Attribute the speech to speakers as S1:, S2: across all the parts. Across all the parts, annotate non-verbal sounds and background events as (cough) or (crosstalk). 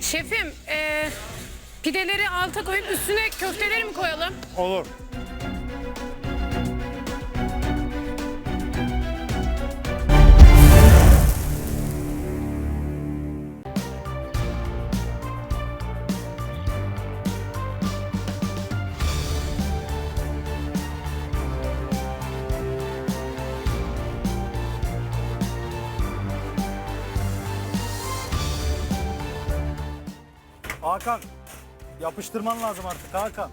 S1: Şefim, e, pideleri alta koyup üstüne köfteleri mi koyalım?
S2: Olur. Hakan, yapıştırman lazım artık Hakan.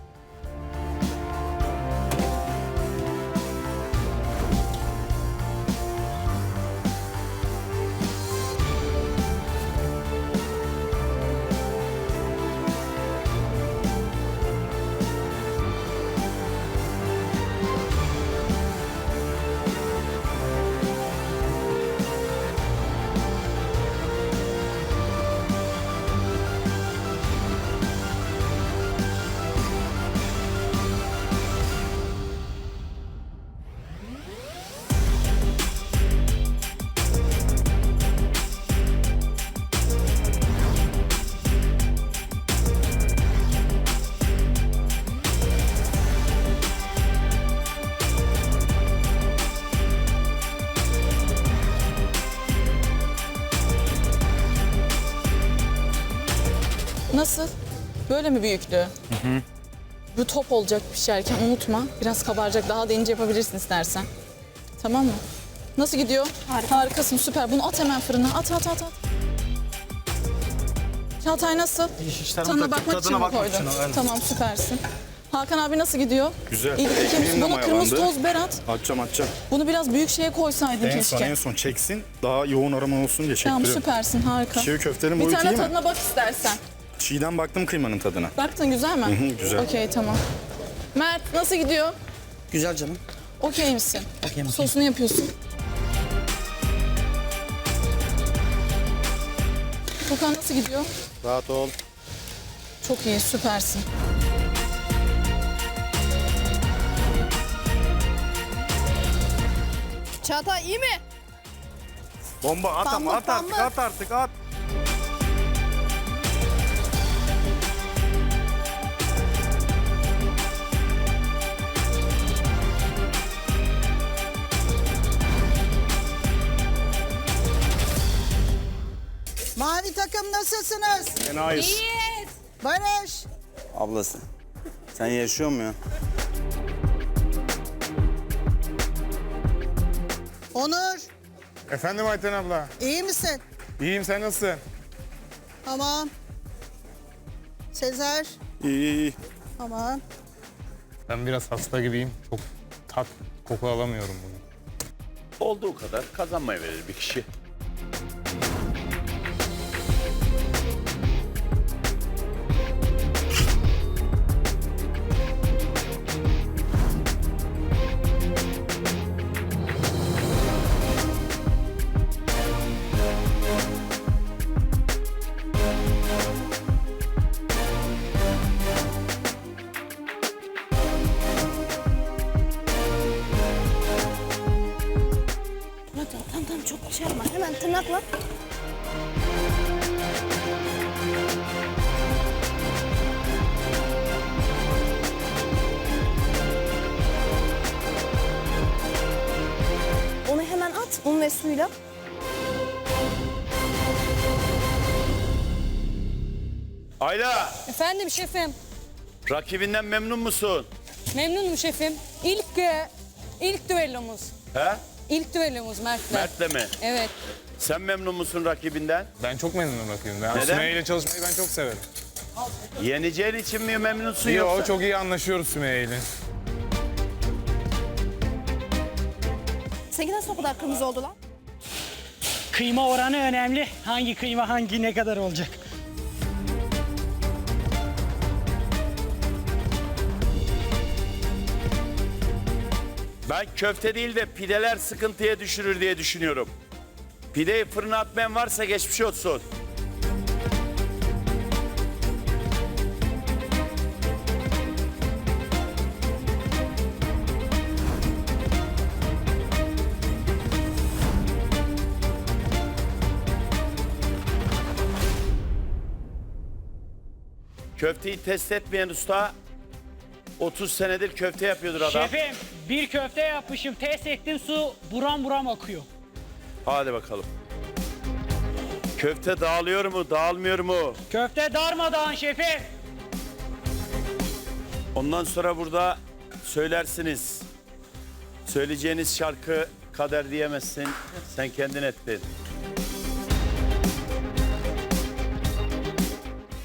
S3: Nasıl? Böyle mi büyüklüğü? Bu top olacak pişerken unutma. Biraz kabaracak. Daha da ince yapabilirsin istersen. Tamam mı? Nasıl gidiyor? Harikasın süper. Bunu at hemen fırına. At at at at. Çağatay nasıl?
S2: şişlerimi
S3: Tadına bakmak için
S2: tadına
S3: mi koydun? Tamam süpersin. Hakan abi nasıl gidiyor?
S2: Güzel.
S3: İkimiz.
S2: de
S3: Bunu kırmızı toz berat.
S2: Atacağım atacağım.
S3: Bunu biraz büyük şeye koysaydın
S2: En
S3: keşke.
S2: son en son çeksin. Daha yoğun aroma olsun diye
S3: Tamam
S2: çektiriyorum.
S3: süpersin harika.
S2: Çiğ köftenin
S3: Bir
S2: boyutu
S3: tane
S2: iyi mi?
S3: tadına bak istersen.
S2: Çiğden baktım kıymanın tadına.
S3: Baktın güzel mi?
S2: hı, güzel.
S3: Okey tamam. Mert nasıl gidiyor?
S4: Güzel canım.
S3: Okey misin?
S4: Okeyim, okeyim.
S3: Sosunu yapıyorsun. Furkan nasıl gidiyor?
S2: Rahat ol.
S3: Çok iyi, süpersin.
S5: Çağatay iyi mi?
S2: Bomba at ama
S5: Pamuk,
S2: at artık
S5: pamuk.
S2: at artık at.
S6: Mavi takım nasılsınız?
S2: Enayiz.
S6: Barış.
S4: Ablası. Sen yaşıyor mu ya?
S6: Onur.
S7: Efendim Ayten abla.
S6: iyi misin?
S7: İyiyim sen nasılsın?
S6: Tamam. Sezer.
S2: İyi iyi iyi.
S6: Tamam.
S7: Ben biraz hasta gibiyim. Çok tat, koku alamıyorum bugün.
S8: Olduğu kadar kazanmayı verir bir kişi.
S5: Şey yapma. Hemen tırnakla. Onu hemen at un ve suyla.
S8: Ayla,
S9: Efendim şefim.
S8: rakibinden memnun musun?
S9: Memnunum şefim. İlk e, ilk düellomuz.
S8: He?
S9: İlk düellomuz Mert'le.
S8: Mert'le mi?
S9: Evet.
S8: Sen memnun musun rakibinden?
S7: Ben çok memnunum rakibimden.
S8: Neden?
S7: Sümeyye ile çalışmayı ben çok severim.
S8: Yeneceğin için mi memnunsun
S7: Yo,
S8: yoksa?
S7: çok iyi anlaşıyoruz Sümeyye ile.
S5: Seninki nasıl o kadar kırmızı oldu lan?
S10: Kıyma oranı önemli. Hangi kıyma hangi ne kadar olacak?
S8: Ben köfte değil de pideler sıkıntıya düşürür diye düşünüyorum. Pideyi fırına atmayan varsa geçmiş olsun. Köfteyi test etmeyen usta 30 senedir köfte yapıyordur adam.
S10: Şefim bir köfte yapmışım test ettim su buram buram akıyor.
S8: Hadi bakalım. Köfte dağılıyor mu, dağılmıyor mu?
S10: Köfte darmadağın şefim.
S8: Ondan sonra burada söylersiniz. Söyleyeceğiniz şarkı kader diyemezsin. Sen kendin ettin.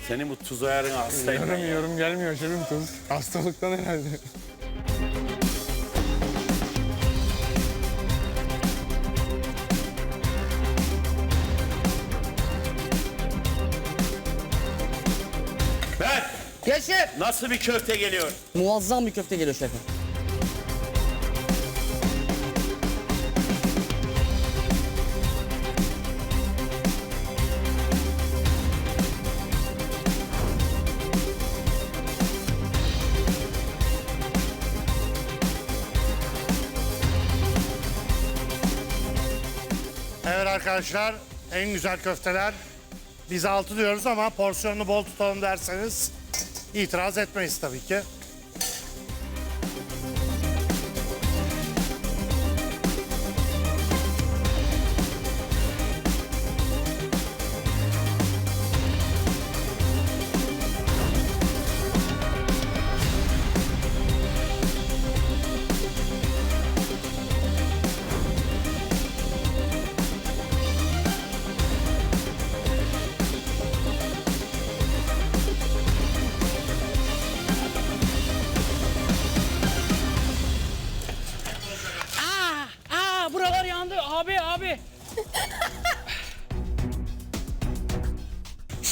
S8: Senin bu tuz ayarına hastayım.
S7: Yorum yorum gelmiyor şefim tuz. Hastalıktan herhalde.
S4: Şef.
S8: nasıl bir köfte geliyor?
S4: Muazzam bir köfte geliyor şefim.
S11: Evet arkadaşlar en güzel köfteler. Biz 6 diyoruz ama porsiyonunu bol tutalım derseniz itiraz etmeyiz tabii ki.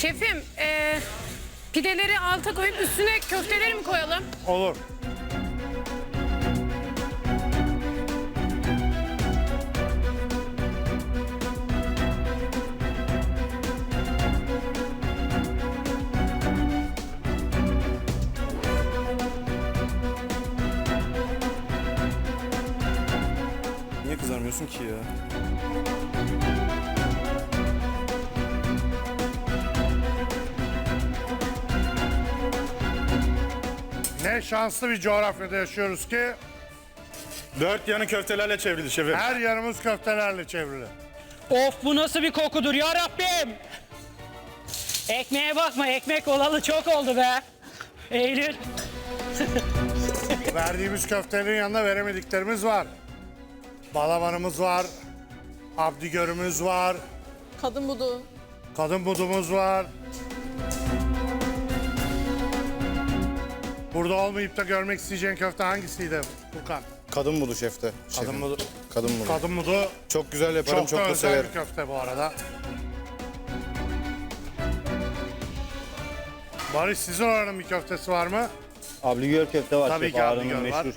S1: Şefim e, pideleri alta koyup üstüne köfteleri mi koyalım?
S11: Olur. Ne şanslı bir coğrafyada yaşıyoruz ki
S2: Dört yanı köftelerle çevrili şefim.
S11: her yanımız köftelerle çevrili.
S10: Of bu nasıl bir kokudur ya Rabbim. Ekmeğe bakma ekmek olalı çok oldu be. Eylül. (laughs)
S11: Verdiğimiz köftelerin yanında veremediklerimiz var. Balabanımız var. Abdigörümüz var.
S3: Kadın budu.
S11: Kadın budumuz var. Burada olmayıp da görmek isteyeceğin köfte hangisiydi Furkan?
S2: Kadın budu şefte.
S11: Kadın budu.
S2: Kadın budu.
S11: Kadın budu
S2: Çok güzel yaparım,
S11: çok,
S2: çok,
S11: da
S2: da
S11: özel
S2: severim.
S11: bir köfte bu arada. Barış sizin oranın bir köftesi var mı?
S4: Abligör köfte var
S11: Tabii
S4: şef.
S11: ki abligör var.
S4: meşhur.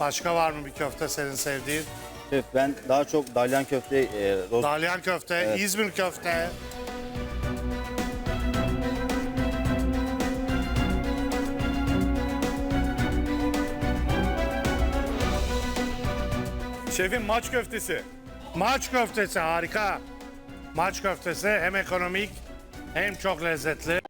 S11: Başka var mı bir köfte senin sevdiğin?
S4: Şef ben daha çok dalyan köfte, e,
S11: Dalyan köfte, İzmir köfte.
S2: Şefim maç köftesi.
S11: Maç köftesi harika. Maç köftesi hem ekonomik hem çok lezzetli.